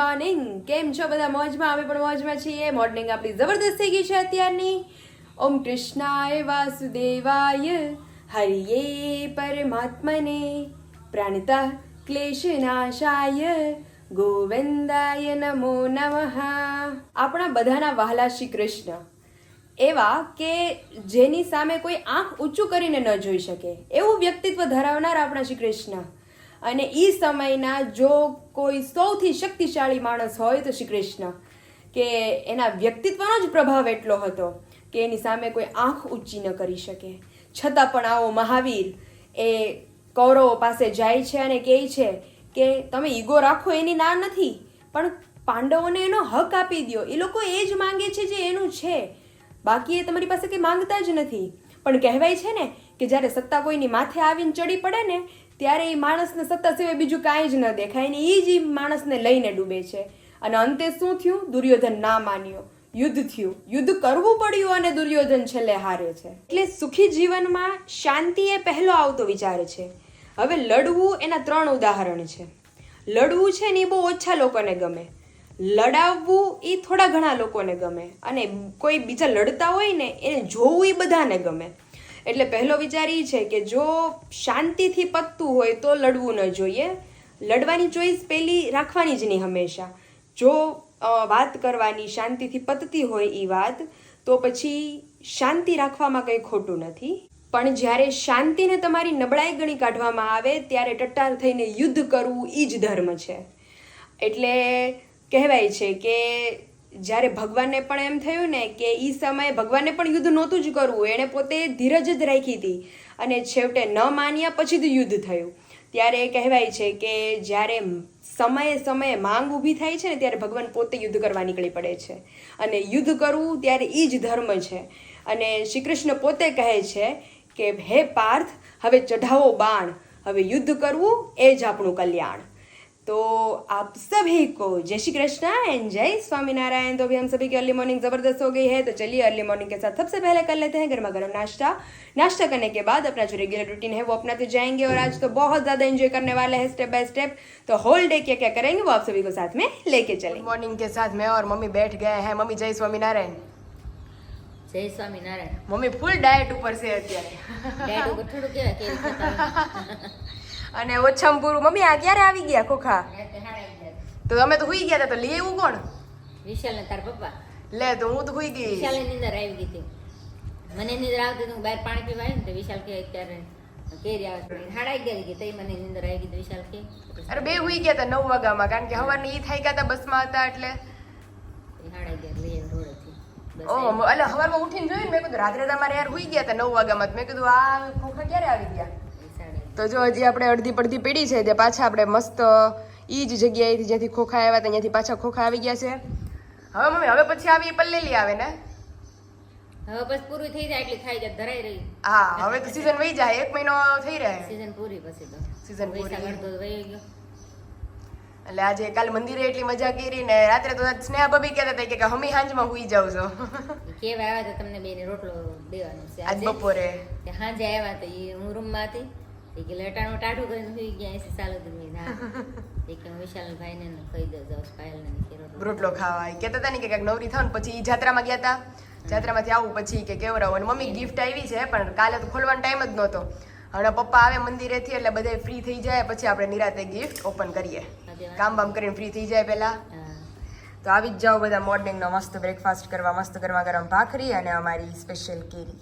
Morning કેમ છો બધા? મોજમાં? અમે પણ મોજમાં છીએ. મોર્નિંગ આપણી જબરદસ્ત થઈ ગઈ છે અત્યારની. ઓમ કૃષ્ણાય વાસુદેવાય. હરિયે પરમાત્મને પ્રાણતા ક્લેશનાશાય. ગોવિંદાય નમો નમઃ. આપણા બધાના વહાલા શ્રી કૃષ્ણ. એવા કે જેની સામે કોઈ આંખ ઊંચું કરીને ન જોઈ શકે. એવું વ્યક્તિત્વ ધરાવનાર આપણા શ્રી કૃષ્ણ. અને એ સમયના જો કોઈ સૌથી શક્તિશાળી માણસ હોય તો શ્રી કૃષ્ણ. કે એના વ્યક્તિત્વનો જ પ્રભાવ એટલો હતો કે એની સામે કોઈ આંખ ઊંચી ન કરી શકે. છતાં પણ આવો મહાવીર એ કૌરવો પાસે જાય છે અને કહે છે કે તમે ઈગો રાખો એની ના નથી, પણ પાંડવોને એનો હક આપી દો એ લોકો એ જ માંગે છે જે એનું છે. બાકી એ તમારી પાસે કંઈ માંગતા જ નથી. પણ કહેવાય છે ને કે જ્યારે સત્તા કોઈની માથે આવીને ચડી પડે ને ત્યારે એ માણસને સત્તા સિવાય બીજું કાંઈ જ ન દેખાય ને એ જ માણસને લઈને ડૂબે છે. અને અંતે શું થયું? દુર્યોધન ના માન્યો. યુદ્ધ થયું. યુદ્ધ કરવું પડ્યું અને દુર્યોધન છેલ્લે હારે છે. એટલે સુખી જીવનમાં શાંતિ એ પહેલો આવતો વિચાર છે. હવે લડવું એના ત્રણ ઉદાહરણ છે. લડવું છે ને એ બહુ ઓછા લોકોને ગમે. લડાવવું એ થોડા ઘણા લોકોને ગમે. અને કોઈ બીજા લડતા હોય ને એને જોવું એ બધાને ગમે. એટલે પહેલો વિચાર એ છે કે જો શાંતિથી પતતું હોય તો લડવું ન જોઈએ. લડવાની ચોઈસ પહેલી રાખવાની જ નહીં હંમેશા. જો વાત કરવાની શાંતિથી પતતી હોય એ વાત, તો પછી શાંતિ રાખવામાં કંઈ ખોટું નથી. પણ જ્યારે શાંતિને તમારી નબળાઈ ગણી કાઢવામાં આવે, ત્યારે ટટ્ટાર થઈને યુદ્ધ કરવું એ જ ધર્મ છે. એટલે કહેવાય છે કે જ્યારે ભગવાનને પણ એમ થયું ને કે એ સમયે ભગવાનને પણ યુદ્ધ નહોતું જ કરવું, એણે પોતે ધીરજ જ રાખી હતી અને છેવટે ન માન્યા પછી જ યુદ્ધ થયું. ત્યારે કહેવાય છે કે જ્યારે સમયે સમયે માંગ ઊભી થાય છે ને, ત્યારે ભગવાન પોતે યુદ્ધ કરવા નીકળી પડે છે. અને યુદ્ધ કરવું ત્યારે એ જ ધર્મ છે. અને શ્રી કૃષ્ણ પોતે કહે છે કે, હે પાર્થ, હવે ચઢાવો બાણ. હવે યુદ્ધ કરવું એ જ આપણું કલ્યાણ. तो आप सभी को जय श्री कृष्णा एंड जय स्वामीनारायण तो अभी हम सभी की अर्ली मॉर्निंग जबरदस्त हो गई है तो चलिए अर्ली मॉर्निंग के साथ सबसे पहले कर लेते हैं गर्मा गर्म नाश्ता नाश्ता करने के बाद अपना जो रेगुलर रूटीन है वो अपनाते जाएंगे और आज तो बहुत ज़्यादा एंजॉय करने वाले हैं स्टेप बाय स्टेप तो होल डे क्या क्या करेंगे वो आप सभी को साथ में लेके चलेंगे मॉर्निंग के साथ मैं और मम्मी बैठ गए हैं मम्मी जय स्वामीनारायण જય સ્વામિનારાયણ મમ્મી ફૂલ ડાયટ ઉપર છે અત્યારે ડેડ ઉપર થોડું કેવાય કે થતા અને ઓછમ પૂરું. મમ્મી આ ક્યારે આવી ગયા ખોખા. તો અમે તો હુઈ ગયા હતા તો લઈ એવું કોણ? વિશાલ ને તાર પપ્પા. લે તો હું તો હુઈ ગઈ. વિશાલ નીંદર આવી ગઈ હતી. મને નીંદર આવતી હતી હું બહાર પાણી પીવા આવી ને તો વિશાલ કે અત્યારે કેરી આવે હાડાઈ ગયા કે તઈ મને નીંદર આવી ગઈ વિશાલ કે અરે બે હુઈ ગયા હતા નવ વાગ્યામાં કારણ કે સવારની ઈ થઈ ગયા હતા બસમાં હતા એટલે. હાડાઈ ગયા લઈ રોડેથી. ઓહ એટલે સવારમાં ઉઠીને જોયું ને મેં કીધું રાત્રે તમારે યાર હુઈ ગયા હતા નવ વાગ્યામાં. મેં કીધું આ ખોખા ક્યારે આવી ગયા? તો જો હજી આપણે અડધી પડધી પીડી છે તે પાછા આપણે મસ્ત ઈ જ જગ્યાએથી જ્યાંથી ખોખા આવ્યા હતા ત્યાંથી પાછા ખોખા આવી ગયા છે. હવે મમ્મી હવે પછી આવી પલ્લેલી આવે ને? હવે બસ પૂરું થઈ જાય એટલે ખાઈ જાય ધરાઈ રહી. હા હવે તો સીઝન વહી જાય એક મહિનો થઈ રહે. સીઝન પૂરી પછી તો. સીઝન પૂરી. અડધો વહી ગયો. એટલે આજે કાલ મંદિરે એટલી મજા કરી ને રાત્રે તો સ્નેહા ભાભી કહેતા હતા કે હમી હાંજમાં હુઈ જાવ છો. કેવા આવ્યા તો તમને બેને રોટલો દેવાનો છે. આજ આજે બપોરે. હાંજે આવ્યા તો એ હું રૂમમાં હતી. એ કે લટાણું ટાઢું કરીને સુઈ ગયા એસી સાલ સુધી મેં હા એ કે હું વિશાલભાઈ ને કહી દઉં જાઉં પાયલ ને કેરો રોટલો ખાવા. કહેતા હતા ને કે કંઈક નવરી થાવ ને પછી ઈ જાત્રામાં ગયા હતા જાત્રામાંથી આવું પછી કે કેવડાવો. અને મમ્મી ગિફ્ટ આવી છે પણ કાલે તો ખોલવાનો ટાઈમ જ નહોતો. હમણાં પપ્પા આવે મંદિરેથી એટલે બધા ફ્રી થઈ જાય પછી આપણે નિરાતે ગિફ્ટ ઓપન કરીએ. કામ બામ કરીને ફ્રી થઈ જાય પહેલા. તો આવી જ જાઓ બધા મોર્નિંગનો મસ્ત બ્રેકફાસ્ટ કરવા મસ્ત ગરમા ગરમ ભાખરી અને અમારી સ્પેશિયલ કેરી.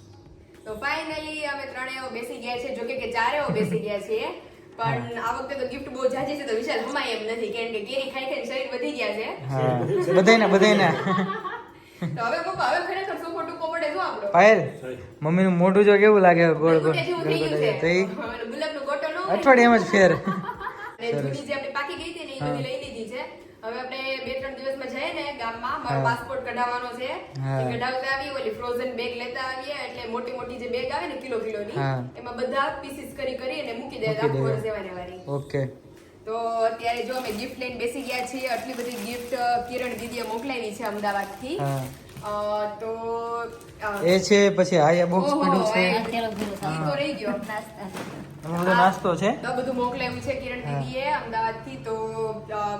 તો ફાઇનલી અમે ત્રણેય બેસી ગયા છે જોકે કે ચારેય બેસી ગયા છીએ. પણ આ વખતે તો ગિફ્ટ બહુ જાજી છે તો વિશાલ હમાય એમ નથી કેમ કે કેરી ખાઈ ખાઈને શરીર વધી ગયા છે. બધાને બધાને તો હવે પપ્પા હવે ખરેખર સોફો ટૂંકો પડે જો આપણો. પાયલ મમ્મીનું મોઢું જો કેવું લાગે? ગોળ ગોળ. તો છે. ઈ ગોટો ન અઠવાડિયામાં જ ફેર. અને જૂની જે આપણે પાકી ગઈ હતી ને એ બધી લઈ લીધી. છે હવે આપણે બે ત્રણ દિવસમાં જઈએ ને ગામમાં મારો પાસપોર્ટ કઢાવવાનો છે. કઢાવતા આવીએ ઓલી ફ્રોઝન બેગ લેતા આવીએ એટલે મોટી મોટી જે બેગ આવે ને કિલો કિલો ની એમાં બધા પીસીસ કરી કરી અને મૂકી દે આખો. વર્ષ રહેવાની. વાળી ઓકે. તો અત્યારે જો અમે ગિફ્ટ લઈને બેસી ગયા છીએ આટલી બધી ગિફ્ટ કિરણ દીદીએ મોકલાવી છે અમદાવાદથી. હા. અ, તો એ છે પછી આયા બોક્સ પડ્યું છે. તો રહી ગયો નાસ્તા. નાસ્તો છે? તો બધું મોકલાવ્યું છે કિરણ દીદીએ અમદાવાદથી. તો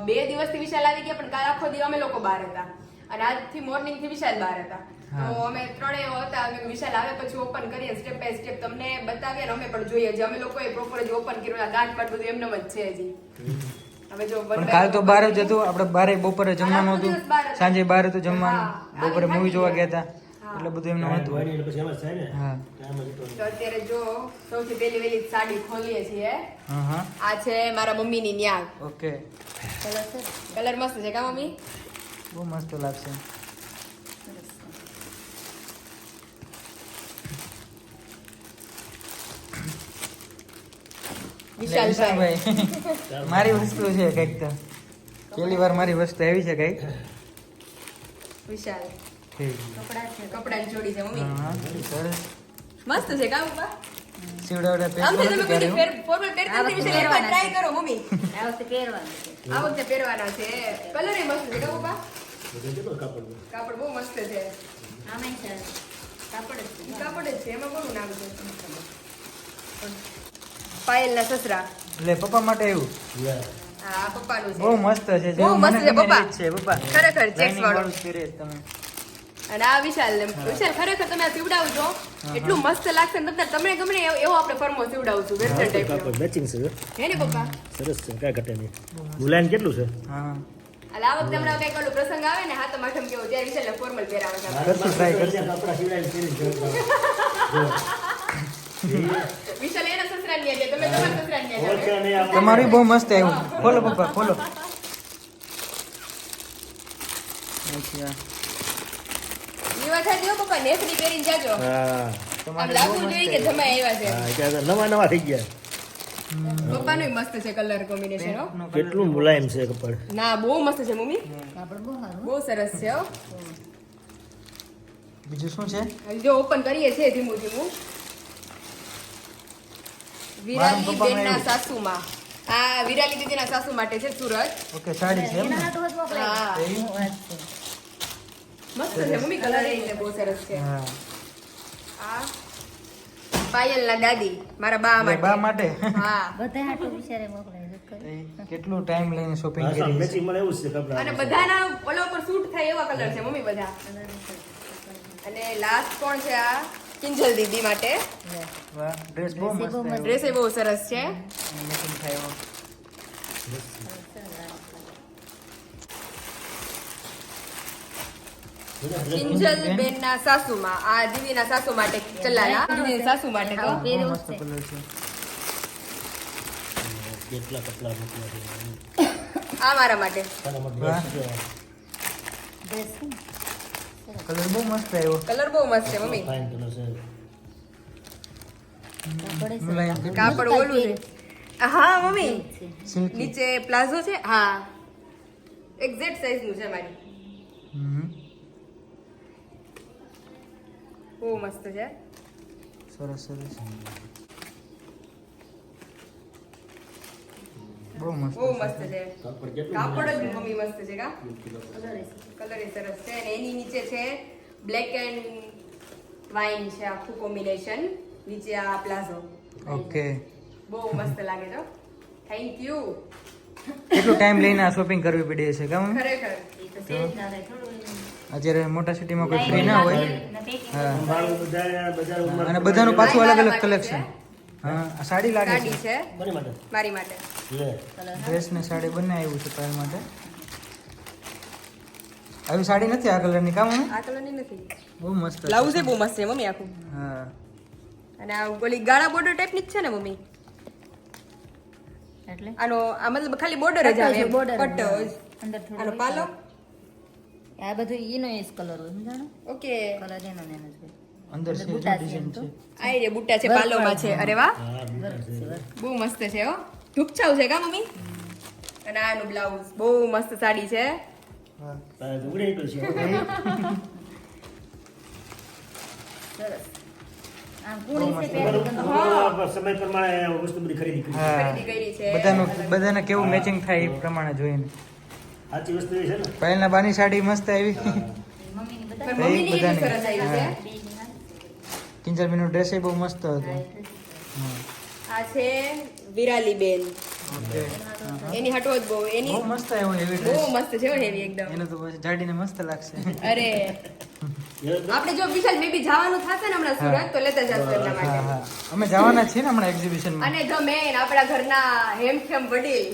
બે દિવસથી વિશાલ આવી ગયા પણ કાલ આખો દિવસ અમે લોકો બહાર હતા. અને આજથી મોર્નિંગથી વિશાલ બહાર હતા. તો અમે ત્રણેય હતા અમે વિશાલ આવે પછી ઓપન કરીએ સ્ટેપ બાય સ્ટેપ તમને બતાવીએ અને અમે પણ જોઈએ. જે અમે લોકોએ પ્રોપર જ ઓપન કર્યું ગાંઠ પાટ બધું એમનેમ જ છે હજી. પણ કાલ તો બહાર જ હતું. આપણે બારે બપોરે જમવાનું હતું. સાંજે બહાર હતું જમવાનું. બપોરે મૂવી જોવા ગયા હતા. એટલે બધું એમનું હતું. વાળી એટલે પછી એમ જ થાય ને. હા. તો. તો અત્યારે જો સૌથી પહેલી વહેલી સાડી ખોલીએ છીએ. હા હા. આ છે મારા મમ્મીની ન્યાગ ઓકે. કલર કલર મસ્ત છે કા મમ્મી? બહુ મસ્ત લાગશે. વિશાલભાઈ મારી વસ્તુ છે કંઈક તો. પહેલી વાર મારી વસ્તુ આવી છે કંઈક. વિશાલ. કપડા છે કપડાની જોડી છે મમ્મી. સરસ. મસ્ત છે કામ પપ્પા સીવડાવડા આમ તમે કોઈ પહેર્યું. ફોર્મલ પહેરતા નથી વખતે એકવાર ટ્રાય કરો મમ્મી. આ વખતે પહેરવાનું છે. આ વખતે પહેરવાના છે. કલર એ મસ્ત છે કાપડ કાપડ બહુ મસ્ત છે. આમાંય છે. કાપડ જ છે. કાપડ જ છે એમાં કોનું નામ છે? પાયલના સસરા. એટલે પપ્પા માટે આવ્યું હા પપ્પાનું છે. બહુ મસ્ત છે બહુ મસ્ત છે, પપ્પા. છે પપ્પા. ખરેખર, checks વાળું. વાળું પહેરે તમે. અને આ વિશાલ ને વિશાલ ખરેખર તમે આ સીવડાવજો એટલું મસ્ત લાગશે ને તમને. તમને ગમે એવો- એવો આપણે ફર્મો સીવડાવશું વેસ્ટર્ન કાપડ મેચિંગ છે હે? ને પપ્પા? સરસ છે કાંઈ ઘટે નહીં. મુલાયમ કેટલું છે? હા. આ વખતે હમણાં કંઈક ઓલો પ્રસંગ આવે ને હાથમ આઠમ કેવો ત્યારે વિશાલ ફોર્મલ પહેરાવે કરશું કરશું. કપડા. તમારા બહુ મસ્ત આવ્યું ખોલો પપ્પા ખોલો. મસ્ત છે. નવા નવા થઈ ગયા. પપ્પાનું મસ્ત છે કલર કોમ્બિનેશન હો. કેટલું મુલાયમ છે કપડ. ના બહુ મસ્ત છે મમ્મી. કાપડ બહુ સારું. બહુ સરસ છે હો. બીજું શું છે? જો ઓપન કરીએ છીએ ધીમું ધીમું. વિરાલી બેનના. સાસુમાં. આ વિરાલી દીદીના સાસુ માટે છે સુરત. ઓકે સાડી છે મસ્ત છે મમ્મી કલર એ બહુ સરસ છે. હા. આ પાયલના દાદી મારા બા માટે. હા. બધા હાટુ બિચારે મોકલાય છે કરી. એ કેટલું ટાઈમ લઈને શોપિંગ કરી મેચિંગ મળે એવું છે કપડા અને બધાના ઓલા પર સૂટ થાય એવા કલર છે મમ્મી બધા. અને લાસ્ટ કોણ છે આ? કિંજલ દીદી માટે. ડ્રેસ બહુ મસ્ત. ડ્રેસ એ બહુ સરસ છે. Matching થાય. કિંજલ બેનના સાસુમાં આ દીદીના સાસુ માટે ચલાયા. સાસુ માટે તો. મસ્ત કલર છે. કેટલા કપડા મોકલા છે આ મારા માટે. ડ્રેસ ને? કલર બહુ મસ્ત આવ્યો કલર બહુ મસ્ત છે મમ્મી છે? કાપડ ઓલું છે. હા મમ્મી. નીચે પ્લાઝો છે? હા. એક્ઝેક્ટ સાઈઝનું છે મારી. બહુ મસ્ત છે. સરસ સરસ. બહુ મસ્ત બહુ મસ્ત છે. કાપડ જ મમ્મી મસ્ત છે કા? કલર એ સરસ છે અને એની નીચે છે બ્લેક એન્ડ વાઇન છે આખું કોમ્બિનેશન નીચે આ પ્લાઝો. ઓકે. બહુ મસ્ત લાગે છે થેન્ક યુ કેટલો ટાઈમ લઈને આ શોપિંગ કરવી પડી છે કામ ખરેખર. એ તો સેજ ના થાય. થોડું એનું અત્યારે મોટા સિટીમાં કોઈ ફ્રી ના હોય. અને બધાનું પાછું અલગ અલગ કલેક્શન હા સાડી લાગે સાડી છે. છે? માટે. મારી માટે. લે. ડ્રેસ ને સાડી બંને આવ્યું છે પાયલ માટે. આવી સાડી નથી આ કલરની કામ આ કલરની નથી. બહુ મસ્ત બ્લાઉઝ એ બહુ મસ્ત છે મમ્મી આખું. હા. અને આ ઓલી ગાળા બોર્ડર ટાઈપની જ છે ને મમ્મી? એટલે? આનો આ મતલબ ખાલી બોર્ડર જ આવે બોર્ડર પટ્ટો અંદર થોડું આનો પાલો? આ બધું ઈનો એસ કલર હોય સમજાણો? ઓકે કલર એનો ને એનો અંદર છે જો ડિઝાઇન છે આ એ બુટ્ટા છે પાલોમાં છે. અરે વાહ. બહુ મસ્ત છે હો. ઢૂકછાવ છે કા મમ્મી? અને આનું બ્લાઉઝ બહુ મસ્ત સાડી છે. હા. ઉડે એટલું છે સરસ. બધાનું કેવું મેચિંગ થાય એ પ્રમાણે જોઈને. સાચી વસ્તુ એ છે ને? પાયલના બાની સાડી મસ્ત આવી. બધાને. હાથ. કિંજલબેનનો ડ્રેસ બહુ મસ્ત હતો. આ છે વિરાલી બેન એની હટવો જ બહુ એની બહુ મસ્ત એવો હેવી ડ્રેસ બહુ મસ્ત છે હેવી એકદમ. એનો તો પછી જાડીને મસ્ત લાગશે. અરે. આપણે જો વિશાલ મે બી જવાનું થશે ને હમણાં સુરત તો લેતા જશું એટલા માટે. અમે જવાના છીએ ને હમણાં એક્ઝિબિશનમાં અને જો મેન આપણા ઘરના હેમખેમ વડીલ.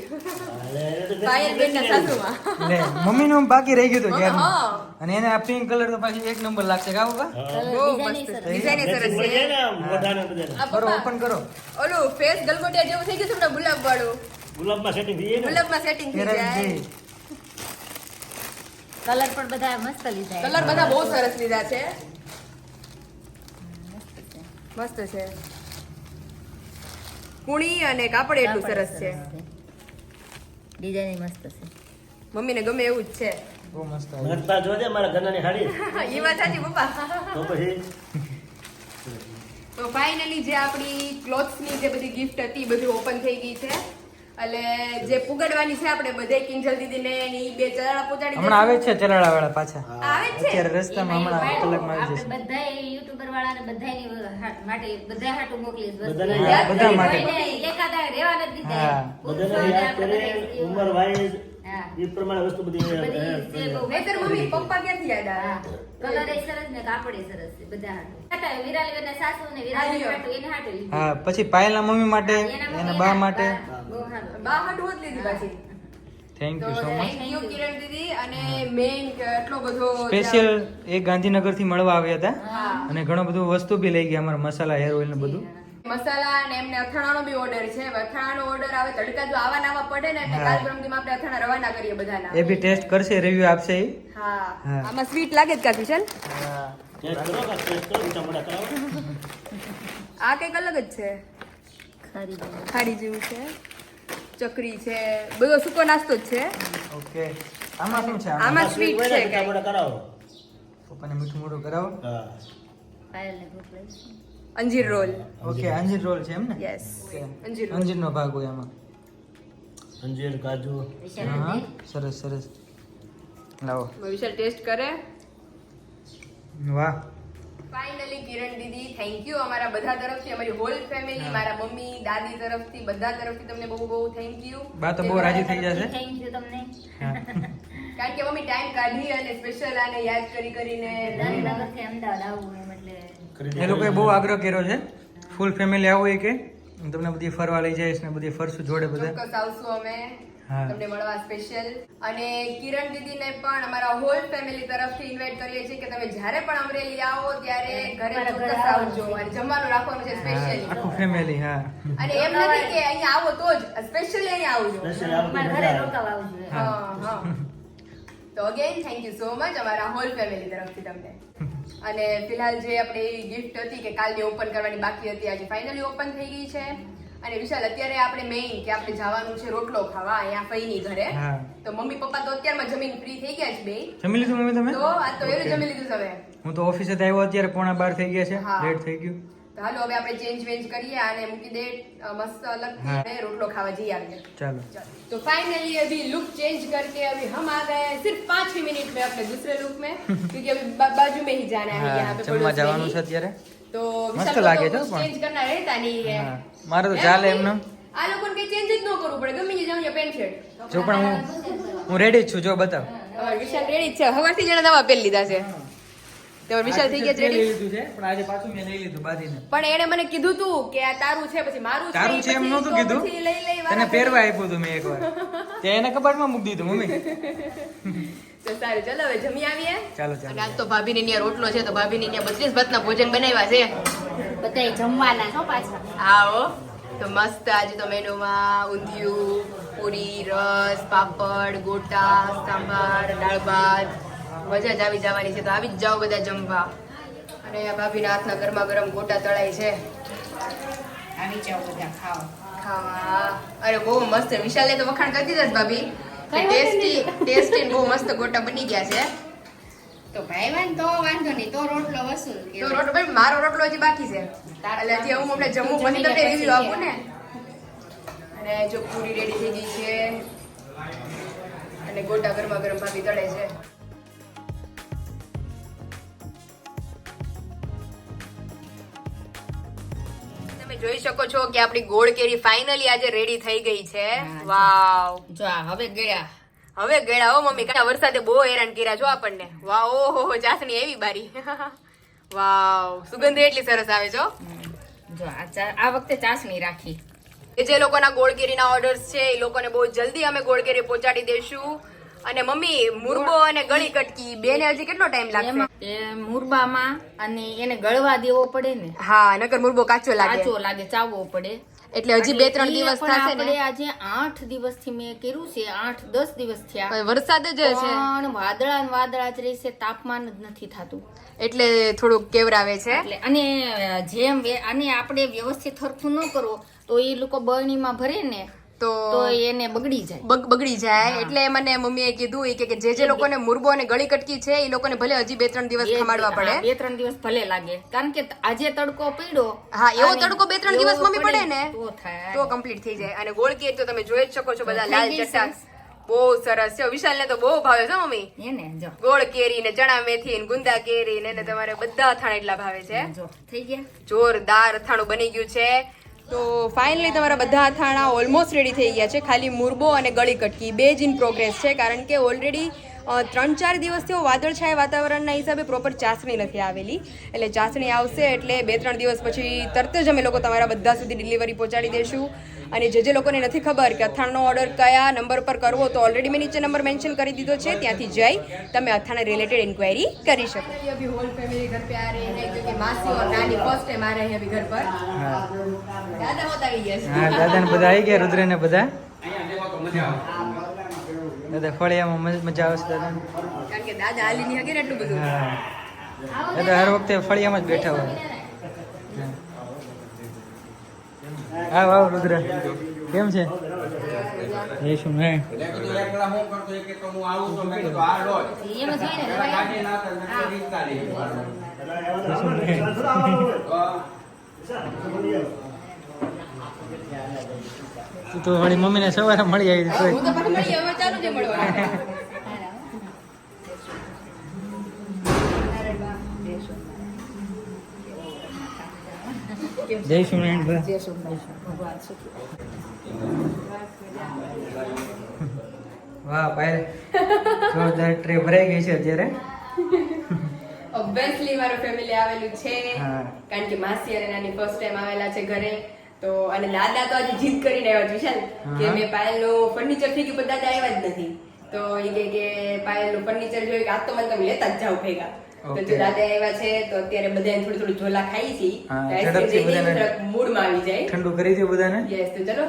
પાયલ બેન ના સાસુમાં. મમ્મી મમ્મીનું બાકી રહી ગયું હતું ક્યારનું. અને એને આ પિંક કલર તો પાછી એક નંબર લાગશે કા મસ્ત સરસ. ડિઝાઇન સરસ છે. ને આમ બધાને. આ કરો ઓપન કરો. ઓલું ફેસ ગલગોટિયા જેવું થઈ ગયું છે ને ગુલાબ વાળું. ગુલાબમાં સેટિંગ થઈ જાય ગુલાબમાં સેટિંગ થઈ જાય. કલર પણ બધા મસ્ત લીધા કલર બધા બહુ સરસ લીધા છે. મસ્ત છે. કુણી અને કાપડ એટલું સરસ છે. ડિઝાઇન મસ્ત છે. મમ્મીને ગમે એવું જ છે. બહુ મસ્ત આવ્યું જોજે મારા ઘરનાની હાડી. એ વાત સાચી પપ્પા. તો પછી? તો ફાઇનલી જે આપણી જે બધી ગિફ્ટ હતી બધી ઓપન થઈ ગઈ છે. એટલે જે પુગડવાની છે આપણે બધે કિંજલ દીદીને એની બે ચરાડા પહોંચાડી હમણાં આવે છે ચલાળા વાળા પાછા આવે છે? અત્યારે રસ્તામાં હમણાં કલાકમાં આવી જશે. બધા યુટ્યુબર વાળાને બધાની માટે બધા હાટું બધા. માટે. એકાદા રહેવા નથી દીધા. ઉંમર હા. એ પ્રમાણે વસ્તુ બધી બધી છે બહુ. નહીતર મમ્મી પપ્પા ક્યાંથી હા. કલર એ સરસ ને કાપડ એ સરસ છે બધા હાટું. હાટા, વિરાલીબેનના સાસુ ને વિરાલી હા, એને હાટું લીધું. હા પછી પાયલના મમ્મી માટે એના બા માટે બા. સારું. જ લીધી પાછી thank you so much thank you Kiran didi અને એટલો બધો સ્પેશિયલ એ ગાંધીનગરથી મળવા આવ્યા હતા અને ઘણો બધું વસ્તુ બી લઈ ગયા અમારા મસાલા હેર ઓઇલ ને બધું મસાલા અને એમને અથાણાનો બી ઓર્ડર છે. હવે અથાણાનો ઓર્ડર આવે તડકા જો આવા નાવા પડે ને એટલે કાલ પરમદીમાં આપણે અથાણા રવાના કરીએ બધાના. એ બી ટેસ્ટ કરશે રિવ્યુ આપશે હા. આમાં સ્વીટ લાગે જ કાકી કરાવો આ કંઈક અલગ જ છે. ખરી ખાડી જેવું છે. ચકરી છે. બધો સૂકો નાસ્તો જ છે. ઓકે. આમાં શું છે? આમાં? સ્વીટ છે કાંઈ. કરાવો. પપ્પાને મીઠું મોઢું કરાવો. હા. પાયલને ભૂખ લાગી. છે. અંજીર રોલ. ઓકે અંજીર રોલ છે એમ ને? Yes okay. અંજીર રોલ. અંજીરનો ભાગ હોય એમાં અંજીર કાજુ. હા સરસ સરસ. લાવો. વિશાલ ટેસ્ટ કરે. વાહ. Finally Kiran didi thank you અમારા બધા તરફથી અમારી હોલ ફેમિલી મારા મમ્મી દાદી તરફથી બધા તરફથી તમને બહુ બહુ થેન્ક યુ બા તો બહુ રાજી થઈ જશે. થેન્ક યુ તમને. કારણ કે મમ્મી ટાઈમ કાઢી અને સ્પેશિયલ આને યાદ કરી કરીને ગાંધીનગરથી અમદાવાદ આવવું એ લોકોએ બહુ આગ્રહ કર્યો છે. ફૂલ ફેમિલી આવું એ કે? હું તમને બધી ફરવા લઈ જઈશ ને બધી ફરશું જોડે બધા. ચોક્કસ આવશું અમે. તમને મળવા સ્પેશિયલ અને કિરણ દીદીને પણ અમારા હોલ ફેમિલી તરફથી ઇન્વાઇટ કરીએ છીએ કે તમે જ્યારે પણ અમરેલી આવો ત્યારે ઘરે ચોક્કસ આવજો. અને જમવાનું રાખવાનું છે સ્પેશિયલી આખું ફેમિલી હા. અને એમ નથી કે અહીંયા આવો તો જ સ્પેશિયલી અહીંયા આવજો. અમારા ઘરે. રોકાવા આવજો. હા હા. તો again thank you so much અમારા હોલ ફેમિલી તરફથી તમને. અને ફિલહાલ જે આપણે ગિફ્ટ હતી કે કાલની ઓપન કરવાની બાકી હતી આજે ફાઇનલી ઓપન થઈ ગઈ છે. અને વિશાલ અત્યારે આપણે મેઇન કે આપણે જવાનું છે રોટલો ખાવા અહીંયા ફઈની ઘરે. તો મમ્મી પપ્પા તો અત્યારમાં જમીન ફ્રી થઈ ગયા છે બે. જમી લીધું મમ્મી તમે? તો આ તો એનું જમી લીધું તમે હવે. હું તો ઓફિસે આવ્યો અત્યારે પોણા બાર થઈ ગયા છે. લેટ થઈ ગયું. હાલો હવે આપણે ચેન્જ વેન્જ કરીએ અને મૂકી દે અ, મસ્ત અલગ હા. રોટલો ખાવા જઈએ આવીએ ચાલો तो फाइनली अभी लुक चेंज करके अभी हम आ गए हैं सिर्फ पाँच ही मिनट में अपने दूसरे लुक में क्योंकि अभी बा, बाजू में ही जाना है હા यहाँ पे જમવા पड़ोस में જવાનું છે ही। અત્યારે तो મસ્ત विशाल को લાગે तो છે कुछ પણ. चेंज करना रहता नहीं है હા મારે તો એમ ચાલે નહીં? એમને આ લોકોને કઈ ચેન્જ જ ન કરવું પડે ગમે તે જાઉં પેન્ટ શર્ટ જો પણ હું હું રેડી જ છું જો બતાવ હવે વિશાલ રેડી જ છે હવારથી જણા નવા પહેરી લીધા છે તો વિશાલ થઈ ગયા લઈ લીધું છે પણ આજે પાછું મેં લઈ લીધું બાંધીને પણ એણે મને કીધું તું કે આ તારું છે પછી મારું છે તારું છે એમ નહોતું કીધું. તને પહેરવા આપ્યું હતું મેં એકવાર. ત્યાં એના કબાટમાં મૂકી દીધું મમ્મી. તો સારું ચલો હવે જમી આવીએ. ચાલો ચાલો. આજ તો ભાભીની ત્યાં રોટલો છે તો ભાભીની ત્યાં બત્રીસ ભાતના ભોજન બનાવ્યા છે. બધાય જમવાના છો પાછા? આવો. તો મસ્ત આજે તો મેનુમાં ઊંધિયું પૂરી રસ પાપડ ગોટા સાંભાર દાળ ભાત. મજા જ આવી જવાની છે. તો આવી જ જાઓ બધા જમવા. અને આ ભાભીના હાથના ગરમા ગરમ ગોટા તળાય છે. આવી જાઓ બધા ખાઓ. ખાવા. અરે બહુ મસ્ત. વિશાલે તો વખાણ કરી દીધા ભાભી. ટેસ્ટી ટેસ્ટી બહુ મસ્ત ગોટા બની ગયા છે. તો ભાઈ વાન તો વાંધો નહીં. તો રોટલો વસૂલ તો રોટલો ભાઈ મારો રોટલો હજી બાકી છે. એટલે હજી હું હમણાં જમવું પછી તમને રિવ્યુ આપું ને. અને જો પૂરી રેડી થઈ ગઈ છે. અને ગોટા ગરમા ગરમ ભાભી તળે છે. જોઈ શકો છો કે આપણી ગોળ કેરી ફાઇનલી આજે રેડી થઈ ગઈ છે. વાવ. જો હવે ગયા હવે ગયા હો મમ્મી કાંઈ વરસાદે બહુ હેરાન કર્યા છો આપણને. વાવ ઓહો ચાસણી એવી બારી. વાવ. સુગંધ એટલી સરસ આવે છો જો આ વખતે ચાસણી રાખી. કે જે લોકોના ગોળ કેરીના ઓર્ડર્સ છે એ લોકોને બહુ જલ્દી અમે ગોળ કેરી પહોંચાડી દઈશું. અને મમ્મી મુરબો અને ગળી કટકી બેને હજી કેટલો ટાઈમ લાગશે? મુરબામાં અને એને ગળવા દેવો પડે ને. હા નકર મુરબો કાચો લાગે. કાચો લાગે ચાવવો પડે. એટલે હજી બે ત્રણ દિવસ થશે ને? આજે આઠ દિવસથી મેં કર્યું છે આઠ દસ દિવસ થયા. વરસાદ જ છે પણ વાદળા વાદળા જ રહેશે તાપમાન જ નથી થતું. એટલે થોડુંક કેવરાવે છે. એટલે અને જેમ અને આપણે વ્યવસ્થિત સરખું ન કરવો તો એ લોકો બરણીમાં ભરે ને તો એને બગડી જાય. બગડી જાય. એટલે મને મમ્મીએ કીધું કે જે જે લોકોને મુરબો અને ગળી કટકી છે એ લોકોને ભલે હજી બે ત્રણ દિવસ ખમાડવા પડે. બે ત્રણ દિવસ ભલે લાગે. કારણ કે આજે તડકો પડ્યો હા, એવો તડકો બે ત્રણ દિવસ મમ્મી પડે ને, તો થાય. તો કમ્પ્લીટ થઈ જાય. અને ગોળ કેક તો તમે જોઈ જ શકો છો બધા લાલ ગઈ બહુ સરસ છે. વિશાલ ને તો બહુ ભાવે છે મમ્મી. એને જો. ગોળ કેરી ને ચણા મેથી ને ગુંદા કેરી ને તમારે બધા અથાણા એટલા ભાવે છે. થઈ ગયા. જોરદાર અથાણું બની ગયું છે. તો ફાઇનલી તમારા બધા અથાણા ઓલમોસ્ટ રેડી થઈ ગયા છે. ખાલી મુરબો અને ગળી કટકી. બે જ ઇન પ્રોગ્રેસ છે, કારણ કે ઓલરેડી ત્રણ ચાર દિવસથી વાદળછાયા વાતાવરણના હિસાબે પ્રોપર ચાસણી નથી આવેલી એટલે ચાસણી આવશે એટલે બે ત્રણ દિવસ પછી તરત જ અમે લોકો તમારા બધા સુધી ડિલિવરી પહોંચાડી દઈશું અને જે જે લોકોને નથી ખબર કે અથાણાનો ઓર્ડર કયા નંબર પર કરવો તો ઓલરેડી મેં નીચે નંબર મેન્શન કરી દીધો છે ત્યાંથી જઈ તમે અથાણા રિલેટેડ ઇન્ક્વાયરી કરી શકો અભી હોલ ફેમિલી घर पे आ रहे हैं क्योंकि मासी और नानी फर्स्ट टाइम आ रहे हैं अभी घर पर હા दादा होता गई है હા દાદા ને બધા આવી ગયા રુદ્ર ને બધા દાદા ફળિયામાં મજ- મજા આવશે દાદા. કારણ કે દાદા હાલી ની હગે ને એટલું બધું. હા. દાદા હર વખતે ફળિયામાં જ બેઠા હોય. હા. આવ આવ રુદ્ર. કેમ છે? એ શું હે શું હે તું વળી મમ્મીને સવારે મળી આવી તો જય ચાલુ જય બા. વાહ ભાઈ. જોરદાર ટ્રે ભરાઈ ગઈ છે અત્યારે. ઓબ્વિયસલી મારું ફેમિલી આવેલું છે. કારણ કે માસી અને નાની ફર્સ્ટ ટાઈમ આવેલા છે ઘરે. તો અને દાદા તો આજે જીદ કરીને આવ્યા છે વિશાલ કે. મેં પાયલનું ફર્નિચર થઈ ગયું પણ દાદા આવ્યા જ નથી. તો એ કે કે પાયલનું ફર્નિચર જોયું કે આ તો મને તમે લેતા જ જાવ ભેગા. તો જો દાદા આવ્યા છે તો અત્યારે બધાને થોડું થોડું ઝોલા ખાઈ છે. મૂડ મૂડમાં આવી જાય. ઠંડુ કરી દે બધાને. યસ તો ચલો.